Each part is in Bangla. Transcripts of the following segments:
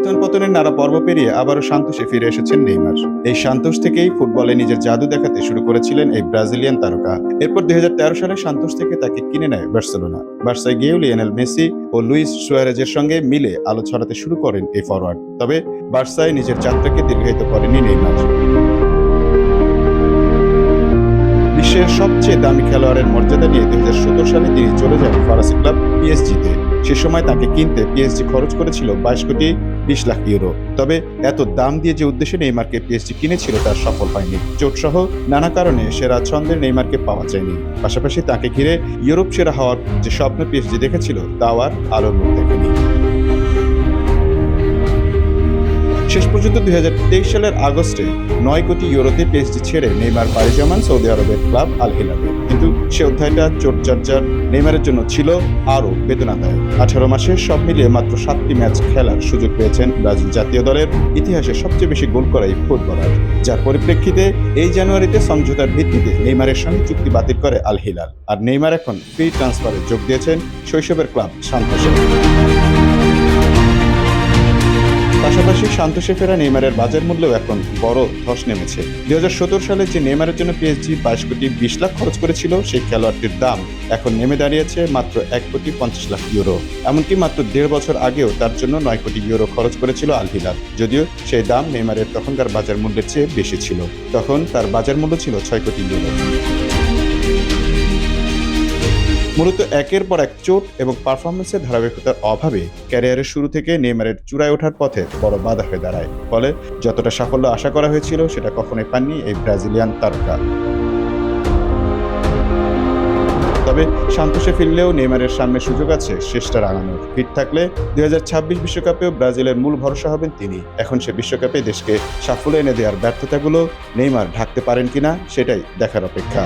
উত্থান পতনের নানা পর্ব পেরিয়ে আবারও সান্তোষে ফিরে এসেছেন নেইমার। এই সান্তোষ থেকেই ফুটবলে নিজের জাদু দেখাতে শুরু করেছিলেন এই ব্রাজিলিয়ান তারকা। এরপর দুই সালে সান্তোষ থেকে তাকে কিনে নেয় বার্সেলোনা। বার্সায় গিয়েও লিওনেল মেসি ও লুইস সুয়ারেজের সঙ্গে মিলে আলো ছড়াতে শুরু করেন এই ফরওয়ার্ড তবে বার্সায় নিজের যাত্রাকে দীর্ঘায়িত করেনি নেইমার। বিশ্বের সবচেয়ে দামি খেলোয়াড়ের মর্যাদা নিয়ে দুই হাজার সতেরো সালে তিনি চলে যান ফরাসি ক্লাব পিএসজিতে সে সময় তাকে কিনতে পিএসজি খরচ করেছিল বাইশ কোটি বিশ লাখ ইউরো। তবে এত দাম দিয়ে যে উদ্দেশ্যে নেইমারকে পিএসজি কিনেছিল তার সফল হয়নি। চোট সহ নানা কারণে সেরা ছন্দের নেইমারকে পাওয়া যায়নি। পাশাপাশি তাকে ঘিরে ইউরোপ সেরা হওয়ার যে স্বপ্ন পিএসজি দেখেছিল, তাও আর আলোর মুখ দেখেনি। শেষ পর্যন্ত দুই হাজার তেইশ সালের আগস্টে নয় কোটি ইউরোতে পিএসজি ছেড়ে নেইমার পাড়ি জমান সৌদি আরবের ক্লাব আল হিলালে কিন্তু সে অধ্যায়টা চোটচর্চার নেইমারের জন্য ছিল আরও বেদনাদায়ক। আঠারো মাসে সব মিলিয়ে মাত্র সাতটি ম্যাচ খেলার সুযোগ পেয়েছেন ব্রাজিল জাতীয় দলের ইতিহাসে সবচেয়ে বেশি গোল করা এই ফুটবলার। যার পরিপ্রেক্ষিতে এই জানুয়ারিতে সমঝোতার ভিত্তিতে নেইমারের সঙ্গে চুক্তি বাতিল করে আল হিলাল আর নেইমার এখন ফ্রি ট্রান্সফারে যোগ দিয়েছেন শৈশবের ক্লাব সান্তোষে পাশাপাশি সান্তোষে ফেরা নেইমারের বাজার মূল্যও এখন বড় ধস নেমেছে। দু হাজার সতেরো সালে যে নেইমারের জন্য পিএসজি বাইশ কোটি বিশ লাখ খরচ করেছিল, সেই খেলোয়াড়টির দাম এখন নেমে দাঁড়িয়েছে মাত্র এক কোটি পঞ্চাশ লাখ ইউরো। এমনকি মাত্র দেড় বছর আগেও তার জন্য নয় কোটি ইউরো খরচ করেছিল আল যদিও সেই দাম নেইমারের তখনকার বাজার মূল্যের চেয়ে বেশি ছিল। তখন তার বাজার মূল্য ছিল ছয় কোটি ইউরো। মূলত একের পর এক চোট এবং পারফরমেন্সের ধারাবাহিকতার অভাবে ক্যারিয়ারের শুরু থেকে নেইমারের চূড়ায় ওঠার পথে বড় বাধা হয়ে দাঁড়ায়। ফলে যতটা সাফল্য আশা করা হয়েছিল, সেটা কখনোই পাননি এই ব্রাজিলিয়ান তারকা। তবে সান্তোষে ফিরলেও নেইমারের সামনে সুযোগ আছে, শেষটা রাঙানোর। ফিট থাকলে দুই বিশ্বকাপেও ব্রাজিলের মূল ভরসা হবেন তিনি। এখন সে বিশ্বকাপে দেশকে সাফল্য এনে দেওয়ার ব্যর্থতাগুলো নেইমার ঢাকতে পারেন কিনা, সেটাই দেখার অপেক্ষা।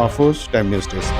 Mahfuz time news desk